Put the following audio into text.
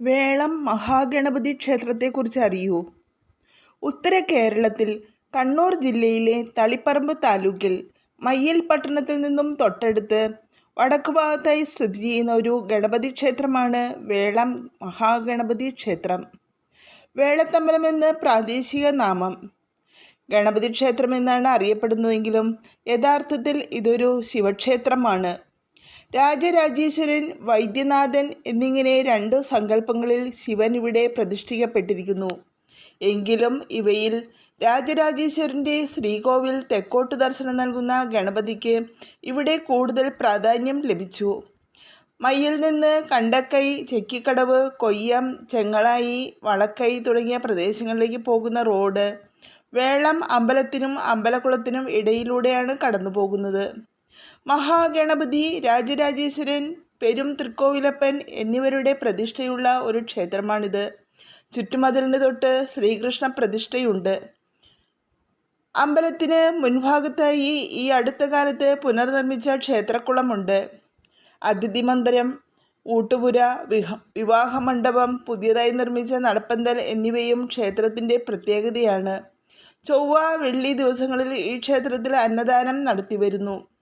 വേളം മഹാഗണപതി ക്ഷേത്രത്തെക്കുറിച്ച് അറിയൂ. ഉത്തര കേരളത്തിൽ കണ്ണൂർ ജില്ലയിലെ തളിപ്പറമ്പ് താലൂക്കിൽ മയ്യൽ പട്ടണത്തിൽ നിന്നും തൊട്ടടുത്ത് വടക്കു ഭാഗത്തായി സ്ഥിതി ചെയ്യുന്ന ഒരു ഗണപതി ക്ഷേത്രമാണ് വേളം മഹാഗണപതി ക്ഷേത്രം. വേളത്തമ്പലം എന്ന് പ്രാദേശിക നാമം. ഗണപതി ക്ഷേത്രം എന്നാണ് അറിയപ്പെടുന്നതെങ്കിലും യഥാർത്ഥത്തിൽ ഇതൊരു ശിവക്ഷേത്രമാണ്. രാജരാജേശ്വരൻ വൈദ്യനാഥൻ എന്നിങ്ങനെ രണ്ടു സങ്കല്പങ്ങളിൽ ശിവൻ ഇവിടെ പ്രതിഷ്ഠിക്കപ്പെട്ടിരിക്കുന്നു. എങ്കിലും ഇവയിൽ രാജരാജേശ്വരന്റെ ശ്രീകോവിൽ തെക്കോട്ട് ദർശനം നൽകുന്ന ഗണപതിക്ക് ഇവിടെ കൂടുതൽ പ്രാധാന്യം ലഭിച്ചു. മയ്യിൽ നിന്ന് കണ്ടക്കൈ ചെക്കിക്കടവ് കൊയ്യം ചെങ്ങളായി വളക്കൈ തുടങ്ങിയ പ്രദേശങ്ങളിലേക്ക് പോകുന്ന റോഡ് വേളം അമ്പലത്തിനും അമ്പലക്കുളത്തിനും ഇടയിലൂടെയാണ് കടന്നു പോകുന്നത് മഹാഗണപതി രാജരാജേശ്വരൻ പെരും തൃക്കോവിലപ്പൻ എന്നിവരുടെ പ്രതിഷ്ഠയുള്ള ഒരു ക്ഷേത്രമാണിത്. ചുറ്റുമതിലിന് തൊട്ട് ശ്രീകൃഷ്ണ പ്രതിഷ്ഠയുണ്ട്. അമ്പലത്തിന് മുൻഭാഗത്തായി ഈ അടുത്ത കാലത്ത് പുനർനിർമ്മിച്ച ക്ഷേത്രക്കുളമുണ്ട്. അതിഥി മന്ദിരം ഊട്ടുപുര വിഹ വിവാഹമണ്ഡപം പുതിയതായി നിർമ്മിച്ച നടപ്പന്തൽ എന്നിവയും ക്ഷേത്രത്തിന്റെ പ്രത്യേകതയാണ്. ചൊവ്വ വെള്ളി ദിവസങ്ങളിൽ ഈ ക്ഷേത്രത്തിൽ അന്നദാനം നടത്തിവരുന്നു.